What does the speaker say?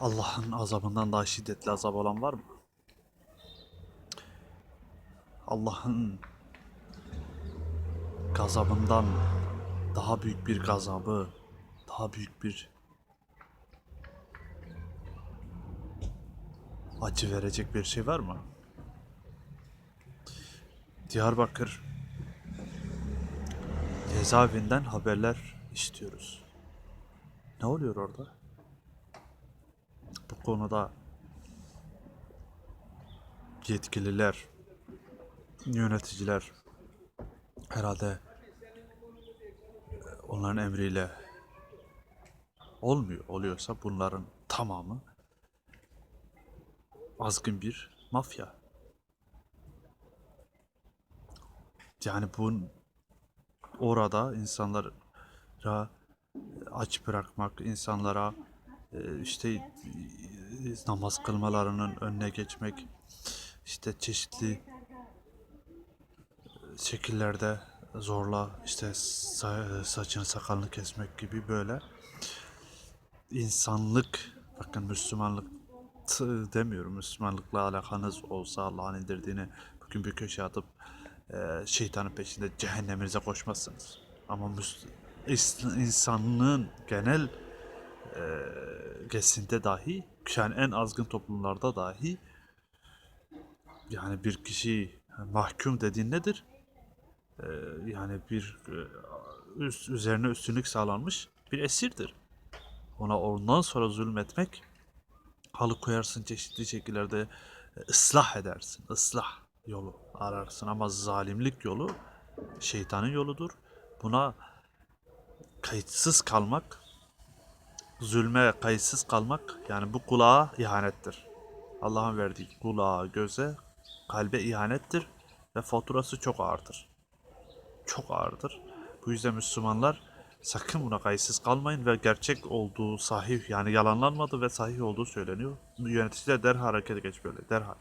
Allah'ın azabından daha şiddetli azap olan var mı? Allah'ın gazabından daha büyük bir gazabı, daha büyük bir acı verecek bir şey var mı? Diyarbakır cezaevinden haberler istiyoruz. Ne oluyor orada? Konuda yetkililer, yöneticiler herhalde onların emriyle olmuyor. Oluyorsa bunların tamamı azgın bir mafya. Yani bu orada insanlara aç bırakmak, insanlara e, işte e, namaz kılmalarının önüne geçmek, işte çeşitli e, şekillerde zorla işte sa- saçını sakalını kesmek gibi böyle insanlık bakın Müslümanlık demiyorum Müslümanlıkla alakanız olsa Allah'ın indirdiğini bugün bir köşeye atıp e, şeytanın peşinde cehenneminize koşmazsınız. Ama Müs- is- insanlığın genel e, gesinde dahi yani en azgın toplumlarda dahi yani bir kişi mahkum dediğin nedir? E, yani bir e, üst, üzerine üstünlük sağlanmış bir esirdir. Ona ondan sonra zulmetmek halı koyarsın çeşitli şekillerde e, ıslah edersin. Islah yolu ararsın ama zalimlik yolu şeytanın yoludur. Buna kayıtsız kalmak, zulme kayıtsız kalmak yani bu kulağa ihanettir. Allah'ın verdiği kulağa, göze, kalbe ihanettir ve faturası çok ağırdır. Çok ağırdır. Bu yüzden Müslümanlar sakın buna kayıtsız kalmayın ve gerçek olduğu sahih yani yalanlanmadı ve sahih olduğu söyleniyor. Yöneticiler derhal harekete geçmeli. Derhal.